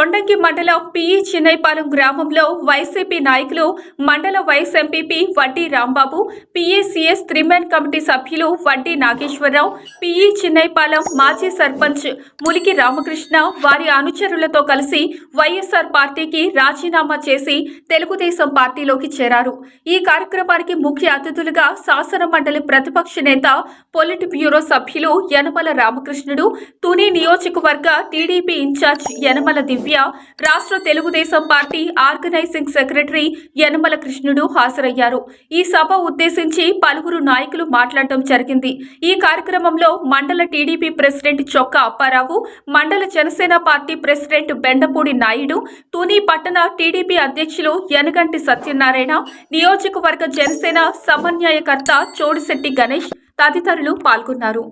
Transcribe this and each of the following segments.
కొండంకి మండలం పిఈ చిన్నైపాలెం గ్రామంలో వైసీపీ నాయకులు మండల వైస్ ఎంపీపీ వడ్డీ రాంబాబు పిఏసిఎస్ త్రిమెన్ కమిటీ సభ్యులు వడ్డీ నాగేశ్వరరావు పిఈ చిన్నైపాలెం మాజీ సర్పంచ్ ములికి రామకృష్ణ వారి అనుచరులతో కలిసి వైఎస్ఆర్ పార్టీకి రాజీనామా చేసి తెలుగుదేశం పార్టీలోకి చేరారు. ఈ కార్యక్రమానికి ముఖ్య అతిథులుగా శాసన మండలి ప్రతిపక్ష నేత పొలిట్ బ్యూరో సభ్యులు యనమల రామకృష్ణుడు తుని నియోజకవర్గ టీడీపీ ఇన్ఛార్జ్ యనమల దివ్య రాష్ట్ర Telugu Desam party organizing secretary Yanamala Krishnudu హాజరయ్యారు. ఈ సభ ఉద్దేశించి పలువురు నాయకులు మాట్లాడటం జరిగింది. ఈ కార్యక్రమంలో మండల టీడీపీ ప్రెసిడెంట్ చొక్క అప్పారావు మండల జనసేన పార్టీ ప్రెసిడెంట్ బెండపూడి నాయుడు తుని పట్టణ టీడీపీ అధ్యక్షులు యనగంటి సత్యనారాయణ నియోజకవర్గ జనసేన సమన్వయకర్త చోడిశెట్టి గణేష్ తదితరులు పాల్గొన్నారు.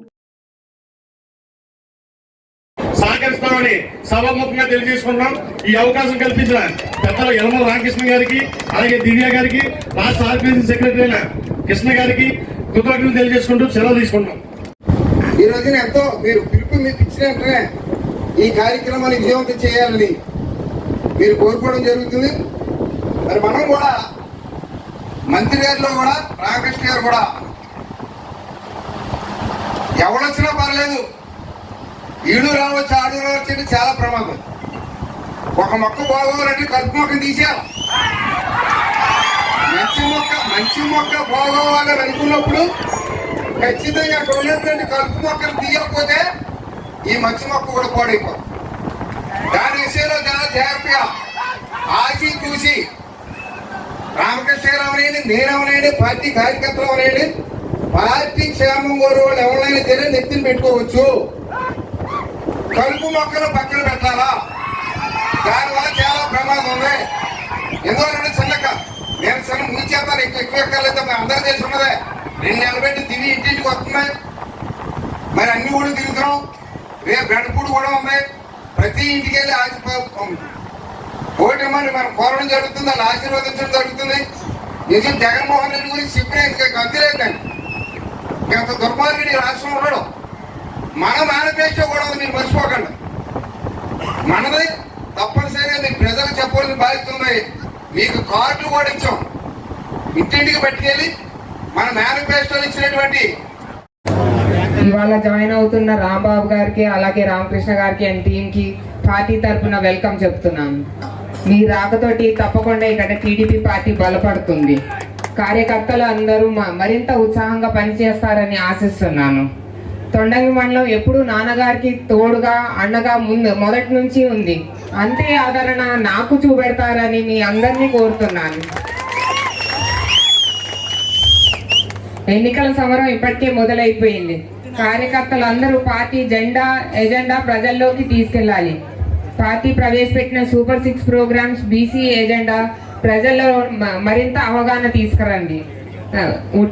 స్వీకరిస్తామని సభాముఖంగా తెలియజేసుకున్నాం ఈ అవకాశం కల్పించిన పెద్దల యనమల రామకృష్ణ గారికి అలాగే దివ్య గారికి రాష్ట్ర ఆర్గనైజింగ్ సెక్రటరీ అయిన కృష్ణ గారికి కృతజ్ఞతలు తెలియజేసుకుంటూ సెలవు తీసుకుంటాం ఈ రోజున ఎంతో మీరు పిలుపు మీకు ఇచ్చిన వెంటనే ఈ కార్యక్రమాన్ని విజయవంతం చేయాలని మీరు కోరుకోవడం జరుగుతుంది. మరి మనం కూడా మంత్రి గారిలో కూడా రామకృష్ణ గారు కూడా ఎవడొచ్చినా పర్లేదు. ఈడు రావచ్చు ఆడు రావచ్చు అంటే చాలా ప్రమాదం. ఒక మొక్క బాగోవాలంటే కలుపు మొక్కను తీసేయాలి. మంచి మొక్క మంచి మొక్క బాగోవాలని అనుకున్నప్పుడు ఖచ్చితంగా అక్కడ ఉన్నటువంటి కలుపు మొక్కలు తీయకపోతే ఈ మంచి మొక్క కూడా పాడైపోతుంది దాని విషయంలో చాలా జాగ్రత్తగా ఆచి చూసి రామకృష్ణ అవనండి నేనవనండి పార్టీ కార్యకర్తలు అవనండి పార్టీ క్షేమం కోరు వాళ్ళు ఎవరైనా తెలియని నెత్తిని పెట్టుకోవచ్చు. మొక్కలు పక్కన పెట్టాలా? దానివల్ల చాలా ప్రమాదం ఉంది. ఎందువల్ల చిన్నక. నేను చిన్న ముంచేస్తాను ఎక్కువ ఎక్కువ ఎక్కర్లేదు మరి అందరూ తెలిసి ఉన్నదే. రెండు నెలలు పెట్టి తిని ఇంటింటికి వస్తున్నాయి. మరి అన్ని ఊళ్ళు తిరుగుతున్నాం. రేపు బెడపూడి కూడా ఉంది. ప్రతి ఇంటికి వెళ్ళి ఆశ ఓటమని మనం కోరడం జరుగుతుంది. వాళ్ళు ఆశీర్వదించడం జరుగుతుంది. నిజం జగన్మోహన్ రెడ్డి గురించి చెప్పిన గంతులేదండి ఇంత దుర్మార్గుడు ఈ రాష్ట్రంలో ఉండడం మన మేనిఫెస్టో కూడా ఉంది. మీరు మర్చిపోకండి. మనది తప్పనిసరిగా మీ ప్రజలకు చెప్పాల్సిన బాధ్యత ఉంది. మీకు కార్డులు కూడా ఇచ్చాం. ఇంటింటికి పట్టుకెళ్ళి మన మేనిఫెస్టోలు ఇచ్చినటువంటి ఇవాళ జాయిన్ అవుతున్న రాంబాబు గారికి అలాగే రామకృష్ణ గారికి అండ్ టీమ్కి పార్టీ తరఫున వెల్కమ్ చెప్తున్నాను మీ రాకతోటి తప్పకుండా ఇక్కడ టీడీపీ పార్టీ బలపడుతుంది. కార్యకర్తలు అందరూ మరింత ఉత్సాహంగా పనిచేస్తారని ఆశిస్తున్నాను. తొండంగి మండలం ఎప్పుడూ నాన్నగారికి తోడుగా అండగా ముందు మొదటి నుంచి ఉంది. అంతే ఆదరణ నాకు చూపెడతారని మీ అందరినీ కోరుతున్నాను. ఎన్నికల సమరం ఇప్పటికే మొదలైపోయింది. కార్యకర్తలు అందరూ పార్టీ జెండా ఎజెండా ప్రజల్లోకి తీసుకెళ్ళాలి. పార్టీ ప్రవేశపెట్టిన super six programs BC agenda ప్రజల్లో మ- మరింత అవగాహన తీసుకురండి.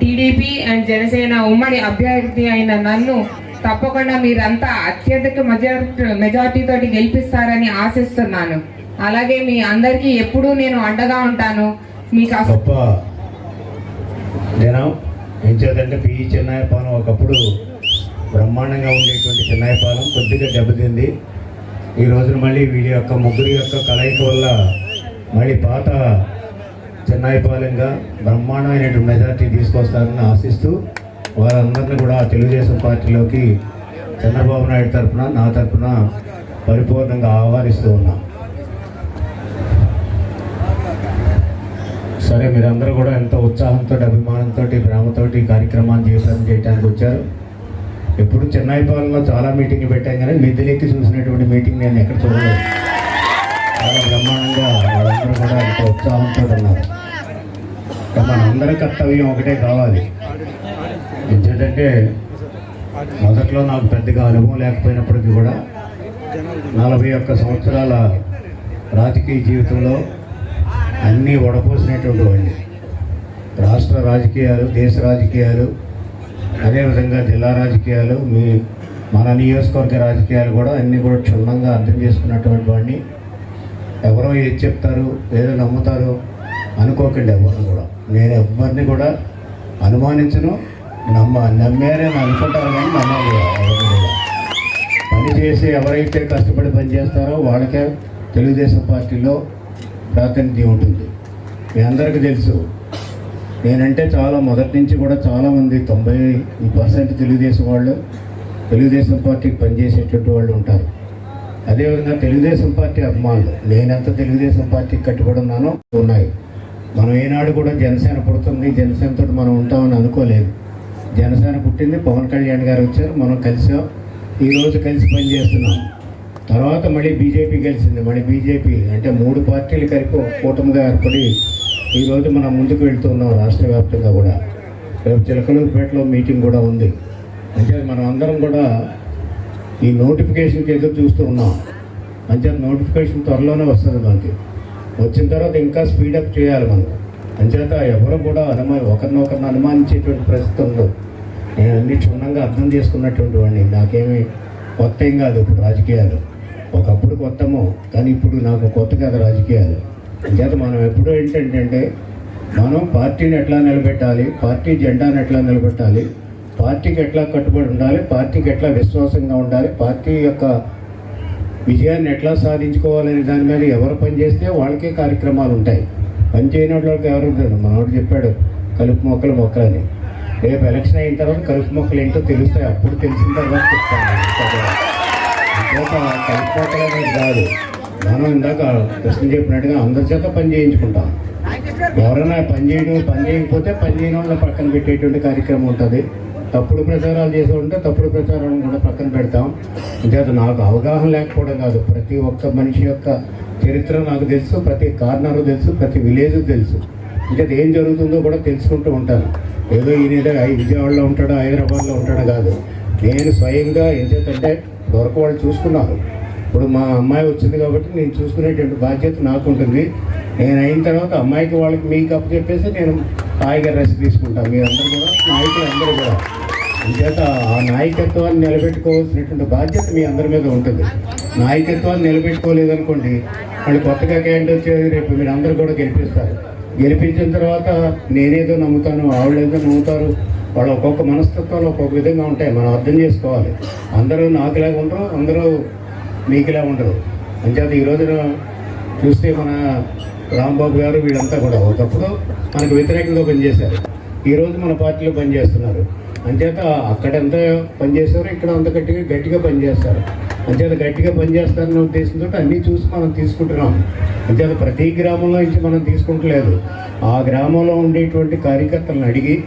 టీడీపీ అండ్ జనసేన ఉమ్మడి అభ్యర్థి అయిన నన్ను తప్పకుండా మీరంతా అత్యధిక మెజార్టీ మెజార్టీతో గెలిపిస్తారని ఆశిస్తున్నాను. అలాగే మీ అందరికీ ఎప్పుడూ నేను అండగా ఉంటాను. మీకు గొప్ప జనం ఏం చేద్దంటే పిఈ చిన్నాయపాలెం ఒకప్పుడు బ్రహ్మాండంగా ఉండేటువంటి చిన్నాయపాలెం కొద్దిగా దెబ్బతింది. ఈ రోజున మళ్ళీ వీడి యొక్క ముగ్గురి యొక్క కలయిక వల్ల మళ్ళీ పాత చెన్నైపాలెంగా బ్రహ్మాండమైనటువంటి మెజార్టీ తీసుకొస్తారని ఆశిస్తూ వారందరినీ కూడా తెలుగుదేశం పార్టీలోకి చంద్రబాబు నాయుడు తరఫున నా తరఫున పరిపూర్ణంగా ఆహ్వానిస్తూ ఉన్నాం. సరే మీరందరూ కూడా ఎంతో ఉత్సాహంతో అభిమానంతో ప్రేమతో ఈ కార్యక్రమాన్ని జీవితం చేయడానికి వచ్చారు. ఎప్పుడు చెన్నైపాలెంలో చాలా మీటింగ్లు పెట్టాం కానీ నిధులెక్కి చూసినటువంటి మీటింగ్ నేను ఎక్కడ చూడలేదు. చాలా బ్రహ్మాండంగా వాళ్ళందరూ కూడా ఎంతో ఉత్సాహంతో ఉన్నారు మన అందరి కర్తవ్యం ఒకటే కావాలి. ఎందుకంటే మొదట్లో నాకు పెద్దగా అనుభవం లేకపోయినప్పటికీ కూడా నలభై ఒక్క సంవత్సరాల రాజకీయ జీవితంలో అన్నీ వడపోసినటువంటి వాడిని. రాష్ట్ర రాజకీయాలు దేశ రాజకీయాలు అదేవిధంగా జిల్లా రాజకీయాలు మీ మన నియోజకవర్గ రాజకీయాలు కూడా అన్నీ కూడా క్షుణ్ణంగా అర్థం చేసుకున్నటువంటి వాడిని. ఎవరో ఏది చెప్తారు ఏదో నమ్ముతారు అనుకోకండి ఎవరిని కూడా. నేను ఎవరిని కూడా అనుమానించను నమ్మ నమ్మారని అనుకుంటారు కానీ నమ్మాలి పని చేసి ఎవరైతే కష్టపడి పని చేస్తారో వాళ్ళకే తెలుగుదేశం పార్టీలో ప్రాతినిధ్యం ఉంటుంది. మీ అందరికీ తెలుసు. నేనంటే చాలా మొదటి నుంచి కూడా చాలామంది తొంభై పర్సెంట్ తెలుగుదేశం వాళ్ళు తెలుగుదేశం పార్టీకి పనిచేసేటువంటి వాళ్ళు ఉంటారు. అదేవిధంగా తెలుగుదేశం పార్టీ అభిమానులు నేనెంత తెలుగుదేశం పార్టీకి కట్టుబడి ఉన్నానో ఉన్నాయి. మనం ఏనాడు కూడా జనసేన పుడుతుంది జనసేనతో మనం ఉంటామని అనుకోలేదు. జనసేన పుట్టింది పవన్ కళ్యాణ్ గారు వచ్చారు మనం కలిసాం. ఈరోజు కలిసి పనిచేస్తున్నాం తర్వాత మళ్ళీ బీజేపీ గెలిచింది. మళ్ళీ బీజేపీ అంటే మూడు పార్టీలు కలిపి కూటమిగా ఏర్పడి ఈరోజు మనం ముందుకు వెళ్తున్నాం రాష్ట్ర వ్యాప్తంగా కూడా. రేపు చిలకలూరుపేటలో మీటింగ్ కూడా ఉంది. అంటే మనం అందరం కూడా ఈ నోటిఫికేషన్కి ఎదురు చూస్తూ ఉన్నాం. అంచేత నోటిఫికేషన్ త్వరలోనే వస్తుంది మనకి. వచ్చిన తర్వాత ఇంకా స్పీడప్ చేయాలి మనం అంచేత ఎవరు కూడా అనుమా ఒకరినొకరిని అనుమానించేటువంటి ప్రస్తుతంలో నేను అన్ని క్షుణ్ణంగా అర్థం చేసుకున్నటువంటి వాడిని. నాకేమీ కొత్త ఏం కాదు ఇప్పుడు రాజకీయాలు. ఒకప్పుడు కొత్తమో కానీ ఇప్పుడు నాకు కొత్త కాదు రాజకీయాలు. అంచేత మనం ఎప్పుడూ ఏంటంటే మనం పార్టీని ఎట్లా నిలబెట్టాలి పార్టీ జెండాను ఎట్లా నిలబెట్టాలి పార్టీకి ఎట్లా కట్టుబడి ఉండాలి పార్టీకి ఎట్లా విశ్వాసంగా ఉండాలి పార్టీ యొక్క విజయాన్ని ఎట్లా సాధించుకోవాలనే దాని మీద ఎవరు పనిచేస్తే వాళ్ళకే కార్యక్రమాలు ఉంటాయి. పని చేయని వాళ్ళకి ఎవరు ఉండరు మనోడు చెప్పాడు కలుపు మొక్కలు మొక్కలని. రేపు ఎలక్షన్ అయిన తర్వాత కలుపు మొక్కలు ఏంటో తెలుస్తాయి. అప్పుడు తెలిసిన తర్వాత చెప్తాను. కలుపు మొక్కలు అనేది కాదు. మనం ఇందాక కృష్ణ చెప్పినట్టుగా అందరి చేత పని చేయించుకుంటాం. ఎవరైనా పని చేయడం పని చేయకపోతే పని చేయని వాళ్ళని పక్కన పెట్టేటువంటి కార్యక్రమం ఉంటుంది. తప్పుడు ప్రచారాలు చేసి ఉంటే తప్పుడు ప్రచారాలను కూడా పక్కన పెడతాం. అంచేత నాకు అవగాహన లేకపోవడం కాదు. ప్రతి ఒక్క మనిషి యొక్క చరిత్ర నాకు తెలుసు ప్రతి కార్నర్ తెలుసు ప్రతి విలేజ్ తెలుసు. ఇంకా ఏం జరుగుతుందో కూడా తెలుసుకుంటూ ఉంటాను. ఏదో ఈయన విజయవాడలో ఉంటాడో హైదరాబాద్లో ఉంటాడో కాదు. నేను స్వయంగా ఏం చేతంటే దొరక వాళ్ళు చూసుకున్నారు. ఇప్పుడు మా అమ్మాయి వచ్చింది కాబట్టి నేను చూసుకునేటువంటి బాధ్యత నాకు ఉంటుంది. నేను అయిన తర్వాత అమ్మాయికి వాళ్ళకి మీకు అప్ చెప్పేసి నేను హాయిగా రెస్ట్ తీసుకుంటాను. మీరందరూ కూడా నాయకులు అందరూ కూడా. అంచేత ఆ నాయకత్వాన్ని నిలబెట్టుకోవాల్సినటువంటి బాధ్యత మీ అందరి మీద ఉంటుంది. నాయకత్వాన్ని నిలబెట్టుకోలేదనుకోండి మళ్ళీ కొత్తగా క్యాండిడేట్ వచ్చేది రేపు మీరు అందరూ కూడా గెలిపిస్తారు. గెలిపించిన తర్వాత నేనేదో నమ్ముతాను ఆవిడేదో నమ్ముతారు వాళ్ళు ఒక్కొక్క మనస్తత్వాలు ఒక్కొక్క విధంగా ఉంటాయి. మనం అర్థం చేసుకోవాలి. అందరూ నాకులాగా ఉండరు అందరూ మీకులా ఉండరు. అంచేత ఈ రోజున చూస్తే మన రాంబాబు గారు వీళ్ళంతా కూడా ఒకప్పుడు మనకు వ్యతిరేకంగా పనిచేశారు. ఈరోజు మన పార్టీలో పనిచేస్తున్నారు. అంచేత అక్కడ ఎంత పనిచేశారో ఇక్కడ అంత గట్టిగా గట్టిగా పనిచేస్తారు. అంచేత గట్టిగా పనిచేస్తారనే ఉద్దేశంతో అన్నీ చూసి మనం తీసుకుంటున్నాం. అంచేత ప్రతి గ్రామంలో నుంచి మనం తీసుకుంటలేదు. ఆ గ్రామంలో ఉండేటువంటి కార్యకర్తలను అడిగి